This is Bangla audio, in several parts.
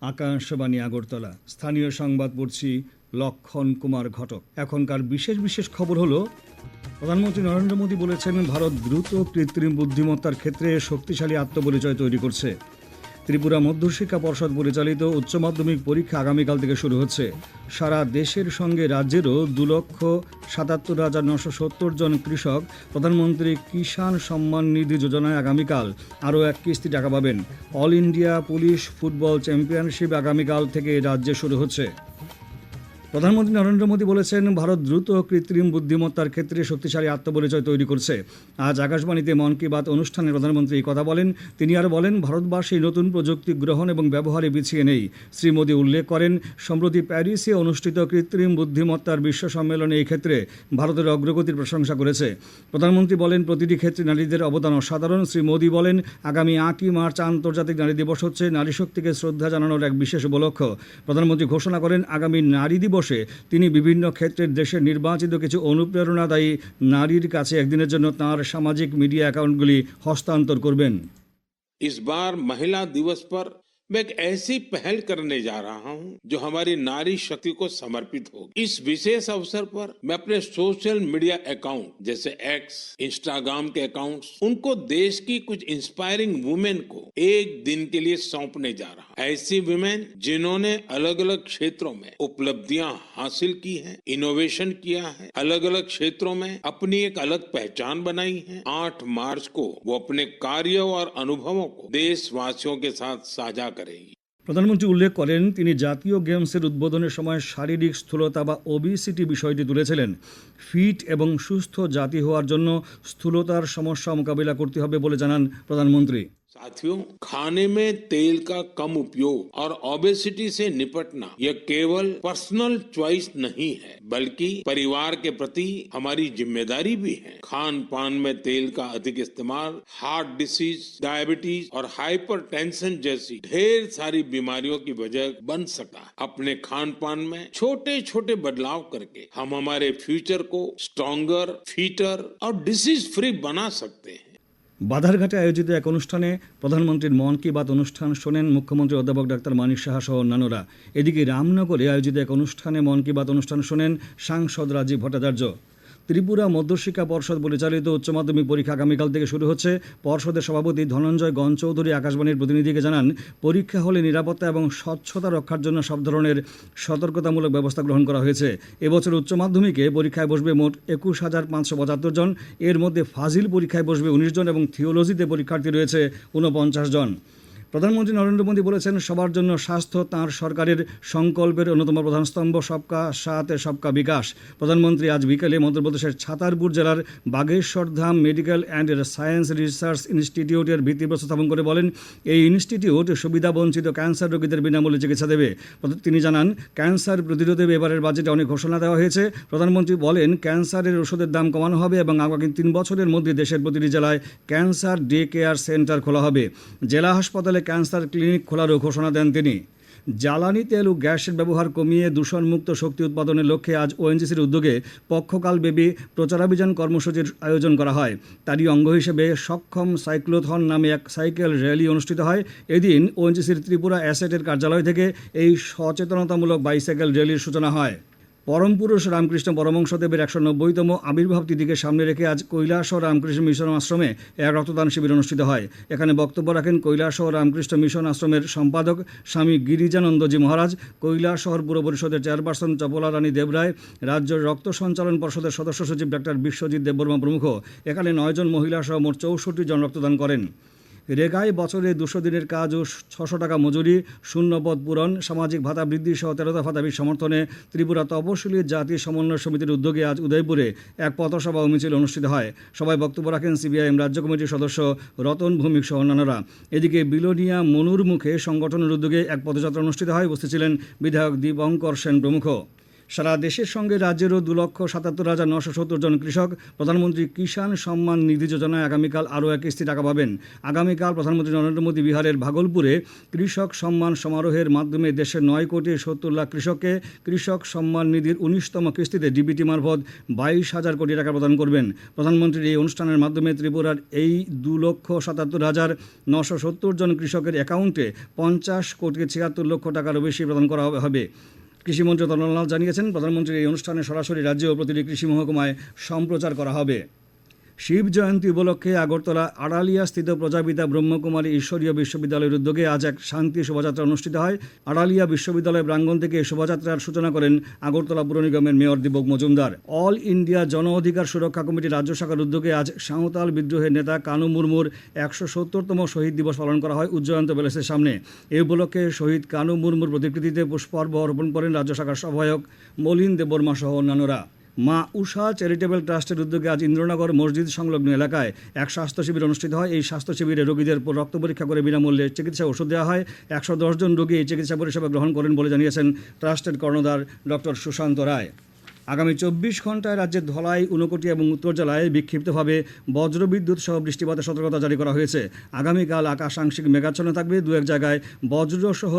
আকাশবাণী আগরতলা। স্থানীয় সংবাদ পড়ছি লক্ষণ কুমার ঘটক। এখনকার বিশেষ বিশেষ খবর হলো, প্রধানমন্ত্রী নরেন্দ্র মোদী বলেছেন, ভারত দ্রুত কৃত্রিম বুদ্ধিমত্তার ক্ষেত্রে শক্তিশালী আত্মপরিচয় তৈরি করছে। ত্রিপুরা মধ্যশিক্ষা পর্ষদ পরিচালিত উচ্চ মাধ্যমিক পরীক্ষা আগামীকাল থেকে শুরু হচ্ছে। সারা দেশের সঙ্গে রাজ্যেরও দু লক্ষ সাতাত্তর হাজার নশো সত্তর জন কৃষক প্রধানমন্ত্রী কিষাণ সম্মান নিধি যোজনায় আগামীকাল আরও এক কিস্তি টাকা পাবেন। All India police football championship আগামীকাল থেকে রাজ্যে শুরু হচ্ছে। প্রধানমন্ত্রী নরেন্দ্র মোদী বলেছেন, ভারত দ্রুত কৃত্রিম বুদ্ধিমত্তার ক্ষেত্রে শক্তিশালী আত্মপরিচয় তৈরি করছে। আজ আকাশবাণীতে মন কি বাত অনুষ্ঠানে প্রধানমন্ত্রী কথা বলেন। তিনি আর বলেন, ভারতবাসী নতুন প্রযুক্তি গ্রহণ এবং ব্যবহারে পিছিয়ে নেই। শ্রী মোদী উল্লেখ করেন, সম্প্রতি প্যারিসে অনুষ্ঠিত কৃত্রিম বুদ্ধিমত্তার বিশ্ব সম্মেলনে এই ক্ষেত্রে ভারতের অগ্রগতির প্রশংসা করেছে। প্রধানমন্ত্রী বলেন, প্রতিটি ক্ষেত্রে নারীদের অবদান অসাধারণ। শ্রী মোদী বলেন, আগামী আটই মার্চ আন্তর্জাতিক নারী দিবস হচ্ছে নারী শক্তিকে শ্রদ্ধা জানানোর এক বিশেষ উপলক্ষ। প্রধানমন্ত্রী ঘোষণা করেন, আগামী নারী দিবসে তিনি বিভিন্ন ক্ষেত্রের দেশের নির্বাচিত কিছু অনুপ্রেরণাদায়ী নারীর কাছে একদিনের জন্য তাঁর সামাজিক মিডিয়া অ্যাকাউন্টগুলি হস্তান্তর করবেন इस बार महिला दिवस पर मैं एक ऐसी पहल करने जा रहा हूँ जो हमारी नारी शक्ति को समर्पित होगी। इस विशेष अवसर पर मैं अपने सोशल मीडिया अकाउंट, जैसे एक्स इंस्टाग्राम के अकाउंट्स, उनको देश की कुछ इंस्पायरिंग वुमेन को एक दिन के लिए सौंपने जा रहा हूँ। ऐसी वुमेन जिन्होंने अलग अलग क्षेत्रों में उपलब्धियाँ हासिल की है इनोवेशन किया है अलग अलग क्षेत्रों में अपनी एक अलग पहचान बनाई है। आठ मार्च को वो अपने कार्य और अनुभवों को देशवासियों के साथ साझा সরকারেই। প্রধানমন্ত্রী উল্লেখ করেন, তিনি জাতীয় গেমসের উদ্বোধনের সময় শারীরিক স্থূলতা বা ওবিসিটি বিষয়টি তুলেছিলেন। ফিট এবং সুস্থ জাতি হওয়ার জন্য স্থূলতার সমস্যা মোকাবিলা করতে হবে বলে জানান প্রধানমন্ত্রী। साथियों, खाने में तेल का कम उपयोग और ओबेसिटी से निपटना, यह केवल पर्सनल चॉइस नहीं है, बल्कि परिवार के प्रति हमारी ज़िम्मेदारी भी है। खान पान में तेल का अधिक इस्तेमाल हार्ट डिसीज डायबिटीज़ और हाइपरटेंशन जैसी ढेर सारी बीमारियों की वजह बन सकता है अपने खान पान में छोटे छोटे बदलाव करके हम हमारे फ्यूचर को स्ट्रॉन्गर फीटर और डिसीज फ्री बना सकते हैं। বাধারঘাটে আয়োজিত এক অনুষ্ঠানে প্রধানমন্ত্রীর মন কি বাত অনুষ্ঠান শোনেন মুখ্যমন্ত্রী অধ্যাপক ডাক্তার মানিক সাহা সহ অন্যান্যরা। এদিকে রামনগরে আয়োজিত এক অনুষ্ঠানে মন কি বাত অনুষ্ঠান শোনেন সাংসদ রাজীব ভট্টাচার্য। ত্রিপুরা মধ্যশিক্ষা পর্ষদ পরিচালিত উচ্চ মাধ্যমিক পরীক্ষা আগামীকাল থেকে শুরু হচ্ছে। পর্ষদের সভাপতি ধনঞ্জয় গণ চৌধুরী আকাশবাণীর প্রতিনিধিকে জানান, পরীক্ষা হলে নিরাপত্তা এবং স্বচ্ছতা রক্ষার জন্য সব ধরনের সতর্কতামূলক ব্যবস্থা গ্রহণ করা হয়েছে। এবছর উচ্চ মাধ্যমিকে পরীক্ষায় বসবে মোট একুশ হাজার পাঁচশো পঁচাত্তর জন। এর মধ্যে ফাজিল পরীক্ষায় বসবে উনিশ জন এবং থিওলজিতে পরীক্ষার্থী রয়েছে ঊনপঞ্চাশ জন। প্রধানমন্ত্রী নরেন্দ্র মোদী বলেছেন, সবার জন্য স্বাস্থ্য তাঁর সরকারের সংকল্পের অন্যতম প্রধান স্তম্ভ, সবকা সাথে সবকা বিকাশ। প্রধানমন্ত্রী আজ বিকেলে মধ্যপ্রদেশের ছাতারপুর জেলার Bageshwar Dham medical and science research ইনস্টিটিউটের ভিত্তিপ্রস্তর স্থাপন করে বলেন, এই ইনস্টিটিউট সুবিধাবঞ্চিত ক্যান্সার রোগীদের বিনামূল্যে চিকিৎসা দেবে। তিনি জানান, ক্যান্সার প্রতিরোধে এবারের বাজেটে অনেক ঘোষণা দেওয়া হয়েছে। প্রধানমন্ত্রী বলেন, ক্যান্সারের ওষুধের দাম কমানো হবে এবং আগামী তিন বছরের মধ্যে দেশের প্রতিটি জেলায় ক্যান্সার ডে কেয়ার সেন্টার খোলা হবে। জেলা হাসপাতালে ক্যান্সার ক্লিনিক খোলারও ঘোষণা দেন তিনি। জ্বালানি, তেল ও গ্যাসের ব্যবহার কমিয়ে দূষণমুক্ত শক্তি উৎপাদনের লক্ষ্যে আজ ওএনজিসির উদ্যোগে পক্ষকালব্যাপী প্রচারাভিযান কর্মসূচির আয়োজন করা হয়। তারই অঙ্গ হিসেবে সক্ষম সাইক্লোথন নামে এক সাইকেল র্যালি অনুষ্ঠিত হয়। এদিন ওএনজিসির ত্রিপুরা অ্যাসেটের কার্যালয় থেকে এই সচেতনতামূলক বাইসাইকেল র্যালির সূচনা হয়। পরম পুরুষ রামকৃষ্ণ পরমংশদেবের একশো নব্বইতম আবির্ভাব তিথিকে সামনে রেখে আজ কৈলাস ও রামকৃষ্ণ মিশন আশ্রমে এক রক্তদান শিবির অনুষ্ঠিত হয়। এখানে বক্তব্য রাখেন কৈলাস ও রামকৃষ্ণ মিশন আশ্রমের সম্পাদক স্বামী গিরিজানন্দজি মহারাজ, কৈলাস শহর পুর পরিষদের চেয়ারপারসন চপলা রানী দেবরায়, রাজ্য রক্ত সঞ্চালন পর্ষদের সদস্য সচিব ডাক্তার বিশ্বজিৎ দেববর্মা প্রমুখ। এখানে নয়জন মহিলা সহ মোট চৌষট্টি জন রক্তদান করেন। রেগায় বছরে দুশো দিনের কাজ ও ছশো টাকা মজুরি, শূন্য পদ পূরণ, সামাজিক ভাতা বৃদ্ধি সহ তেরো দফা দাবির সমর্থনে ত্রিপুরা তপশিলি জাতি সমন্বয় সমিতির উদ্যোগে আজ উদয়পুরে এক পথসভা ও মিছিল অনুষ্ঠিত হয়। সবাই বক্তব্য রাখেন সিবিআইএম রাজ্য কমিটির সদস্য রতন ভৌমিক সহ অন্যান্যরা। এদিকে বিলোনিয়া মনুর মুখে সংগঠনের উদ্যোগে এক পদযাত্রা অনুষ্ঠিত হয়, উপস্থিত ছিলেন বিধায়ক দীপঙ্কর সেন প্রমুখ। সারা দেশের সঙ্গে রাজ্যেরও দু লক্ষ সাতাত্তর হাজার নশো সত্তর জন কৃষক। প্রধানমন্ত্রী কিষাণ সম্মান নিধি যোজনায় আগামীকাল আরও এক কিস্তি টাকা পাবেন। আগামীকাল প্রধানমন্ত্রী নরেন্দ্র মোদী বিহারের ভাগলপুরে কৃষক সম্মান সমারোহের মাধ্যমে দেশের নয় কোটি সত্তর লাখ কৃষককে কৃষক সম্মান নিধির উনিশতম কিস্তিতে ডিবিটি মারফত বাইশ হাজার কোটি টাকা প্রদান করবেন। প্রধানমন্ত্রীর এই অনুষ্ঠানের মাধ্যমে ত্রিপুরার এই দু লক্ষ সাতাত্তর হাজার নশো সত্তর জন কৃষকের অ্যাকাউন্টে পঞ্চাশ কোটি ছিয়াত্তর লক্ষ টাকারও বেশি প্রদান করা হবে। কৃষিমন্ত্রী তরণলাল জানিয়েছেন, প্রধানমন্ত্রীর এই অনুষ্ঠানে সরাসরি রাজ্য ও প্রতিটি কৃষি মহকুমায় সম্প্রচার করা হবে। শিব জয়ন্তী উপলক্ষে আগরতলা আড়ালিয়া স্থিত প্রজাপিতা ব্রহ্মকুমারী ঈশ্বরীয় বিশ্ববিদ্যালয়ের উদ্যোগে আজ এক শান্তি শোভাযাত্রা অনুষ্ঠিত হয়। আড়ালিয়া বিশ্ববিদ্যালয় প্রাঙ্গণ থেকে শোভাযাত্রার সূচনা করেন আগরতলা পুর নিগমের mayor Dipak Majumdar. All India জন অধিকার সুরক্ষা কমিটির রাজ্য শাখার উদ্যোগে আজ সাঁওতাল বিদ্রোহের নেতা কানু মুর্মুর একশো সত্তরতম শহীদ দিবস পালন করা হয় উজ্জয়ন্ত প্যালেসের সামনে। এই উপলক্ষে শহীদ কানু মুর্মুর প্রতিকৃতিতে পুষ্পার্ঘ অর্পণ করেন রাজ্য শাখার সহায়ক মলিন দেববর্মা সহ অন্যান্যরা। মা উষা চ্যারিটেবল ট্রাস্টের উদ্যোগে আজ ইন্দ্রনগর মসজিদ সংলগ্ন এলাকায় এক স্বাস্থ্য শিবির অনুষ্ঠিত হয়। এই স্বাস্থ্য শিবিরে রোগীদের রক্ত পরীক্ষা করে বিনামূল্যে চিকিৎসা ওষুধ দেওয়া হয়। একশো জন রোগী এই চিকিৎসা পরিষেবা গ্রহণ করেন বলে জানিয়েছেন ট্রাস্টের কর্ণধার ডক্টর সুশান্ত রায়। আগামী চব্বিশ ঘন্টায় রাজ্যের ধলাই, ঊনকোটি এবং উত্তর জেলায় বিক্ষিপ্তভাবে বজ্রবিদ্যুৎ সহ বৃষ্টিপাতের সতর্কতা জারি করা হয়েছে। আগামীকাল আকাশ আংশিক মেঘাচ্ছন্ন থাকবে। দু এক জায়গায় বজ্র সহ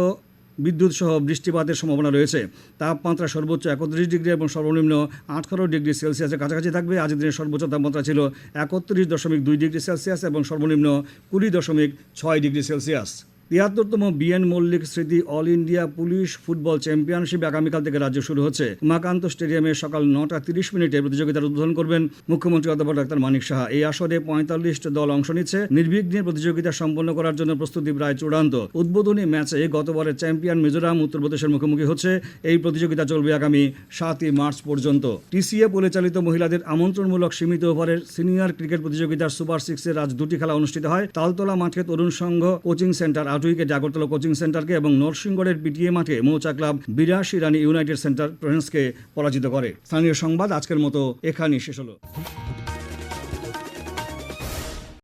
বিদ্যুৎ সহ বৃষ্টিপাতের সম্ভাবনা রয়েছে। তাপমাত্রা সর্বোচ্চ একত্রিশ ডিগ্রি এবং সর্বনিম্ন আঠারো ডিগ্রি সেলসিয়াসের কাছাকাছি থাকবে। আজ দিনের সর্বোচ্চ তাপমাত্রা ছিল একত্রিশ দশমিক দুই ডিগ্রি সেলসিয়াস এবং সর্বনিম্ন কুড়ি দশমিক ছয় ডিগ্রি সেলসিয়াস। তিয়াত্তরতম বিএন মল্লিক স্মৃতি all India police football championship আগামীকাল থেকে রাজ্য শুরু হচ্ছে। উমাকান্ত স্টেডিয়ামে সকাল নটা তিরিশ মিনিটে প্রতিযোগিতার উদ্বোধন করবেন মুখ্যমন্ত্রী অধ্যাপক ডাক্তার মানিক সাহা। এই আসরে পঁয়তাল্লিশটি দল অংশ নিচ্ছে। নির্বিঘ্নে প্রতিযোগিতা সম্পন্ন করার জন্য প্রস্তুতি প্রায় চূড়ান্ত। উদ্বোধনী ম্যাচে গতবারের চ্যাম্পিয়ন মিজোরাম উত্তরপ্রদেশের মুখোমুখি হচ্ছে। এই প্রতিযোগিতা চলবে আগামী সাতই মার্চ পর্যন্ত। টিসিএ পরিচালিত মহিলাদের আমন্ত্রণমূলক সীমিত ওভারের সিনিয়র ক্রিকেট প্রতিযোগিতার সুপার সিক্সের আজ দুটি খেলা অনুষ্ঠিত হয়। তালতলা মাঠে তরুণ সংঘ কোচিং সেন্টার আট উইকেটে জাগরতলা কোচিং সেন্টারকে এবং নরসিংগড়ের পিটিএ মাঠে মৌচা ক্লাব বিরাশি রানী ইউনাইটেড সেন্টার ফ্রেন্সকে পরাজিত করে। স্থানীয় সংবাদ আজকের মতো এখানেই শেষ হলো।